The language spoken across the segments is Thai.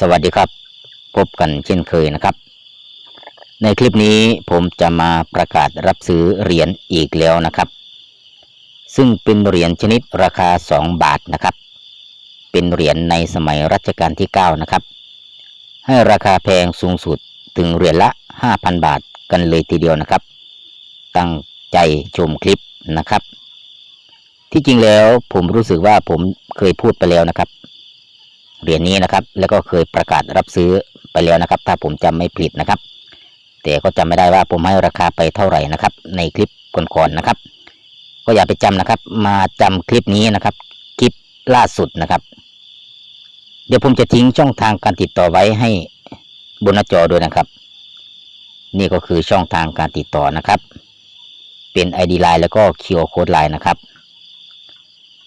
สวัสดีครับ พบกันเช่นเคยนะครับ ในคลิปนี้ผมจะมาประกาศรับซื้อเหรียญอีกแล้วนะครับ ซึ่งเป็นเหรียญชนิดราคา 2 บาทนะครับ เป็นเหรียญในสมัยรัชกาลที่ 9 นะครับ ให้ราคาแพงสูงสุดถึงเหรียญละ 5,000 บาทกันเลยทีเดียวนะครับ ตั้งใจชมคลิปนะครับ ที่จริงแล้วผมรู้สึกว่าผมเคยพูดไปแล้วนะครับ เหรียญนี้นะครับ แล้วก็เคยประกาศรับซื้อไปแล้วนะครับ ถ้าผมจำไม่ผิดนะครับ แต่ก็จำไม่ได้ว่าผมให้ราคาไปเท่าไหร่นะครับ ในคลิปก่อนๆนะครับ ก็อย่าไปจำนะครับ มาจำคลิปนี้นะครับ คลิปล่าสุดนะครับ เดี๋ยวผมจะทิ้งช่องทางการติดต่อไว้ให้บนหน้าจอด้วยนะครับ นี่ก็คือช่องทางการติดต่อนะครับ เป็น ID Line แล้วก็ QR Code Line นะครับ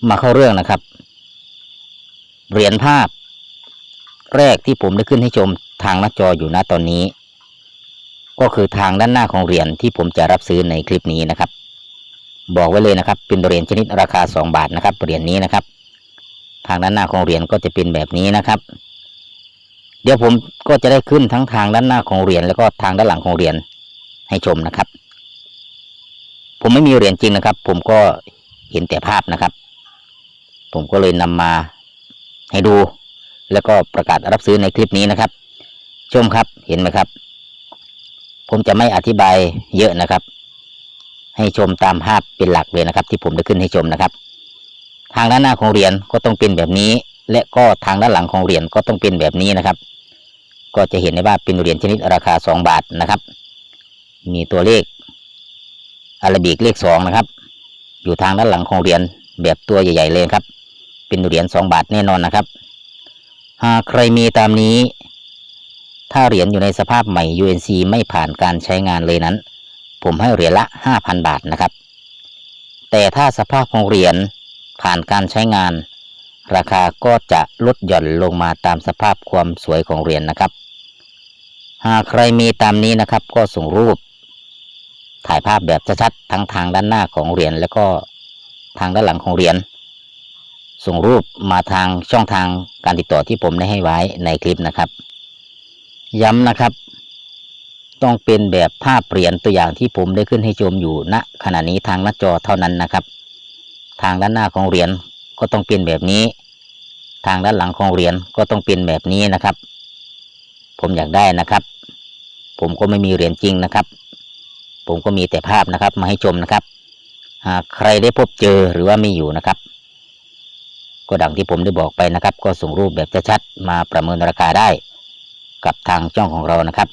มาเข้าเรื่องนะครับ เหรียญภาพ แรกที่ผมได้ขึ้นให้ชมทางหน้าจออยู่ณตอนนี้ ก็คือทางด้านหน้าของเหรียญที่ผมจะรับซื้อในคลิปนี้นะครับ บอกไว้เลยนะครับ เป็นเหรียญชนิดราคา 2 บาทนะครับเหรียญนี้นะครับ ทางด้านหน้าของเหรียญก็จะเป็นแบบนี้นะครับ เดี๋ยวผมก็จะได้ขึ้นทั้งทางด้านหน้าของเหรียญแล้วก็ทางด้านหลังของเหรียญให้ชมนะครับ ผมไม่มีเหรียญจริงนะครับ ผมก็เห็นแต่ภาพนะครับ ผมก็เลยนำมาให้ดู แล้วก็ประกาศรับซื้อในคลิปนี้นะครับ ชมครับเห็นไหมครับ ผมจะไม่อธิบายเยอะนะครับ ให้ชมตามภาพเป็นหลักเลยนะครับ ที่ผมได้ขึ้นให้ชมนะครับ ทางด้านหน้าของเหรียญก็ต้องเป็นแบบนี้ และก็ทางด้านหลังของเหรียญก็ต้องเป็นแบบนี้นะครับ ก็จะเห็นได้ว่าเป็นเหรียญชนิดราคา 2 บาทนะครับ มีตัวเลขอารบิกเลข2นะครับ อยู่ทางด้านหลังของเหรียญแบบตัวใหญ่ ๆ เลยครับ เป็นเหรียญ2บาทแน่นอนนะครับ หากใครมีตามนี้ ถ้าเหรียญอยู่ในสภาพใหม่ UNC ไม่ผ่านการใช้งานเลยนั้น ผมให้เหรียญละ 5,000 บาทนะครับ แต่ถ้าสภาพของเหรียญผ่านการใช้งาน ราคาก็จะลดหย่อนลงมาตามสภาพความสวยของเหรียญนะครับ หากใครมีตามนี้นะครับ ก็ส่งรูป ถ่ายภาพแบบชัดๆทั้งทางด้านหน้าของเหรียญแล้วก็ทางด้านหลังของเหรียญ ส่งรูปมาทางช่องทางการติดต่อที่ผมได้ให้ไว้ในคลิปนะครับ ย้ำนะครับ ต้องเป็นแบบภาพเหรียญตัวอย่างที่ผมได้ขึ้นให้ชมอยู่ณขณะนี้ทางหน้าจอเท่านั้นนะครับ ทางด้านหน้าของเหรียญก็ต้องเป็นแบบนี้ ทางด้านหลังของเหรียญก็ต้องเป็นแบบนี้นะครับ ผมอยากได้นะครับ ผมก็ไม่มีเหรียญจริงนะครับ ผมก็มีแต่ภาพนะครับมาให้ชมนะครับหากใครได้พบเจอหรือว่าม่อยู่นะครับ ก็ดังที่ผมได้บอกไปนะครับ ก็ส่งรูปแบบชัดๆมาประเมินราคาได้ กับทางช่องของเรานะครับ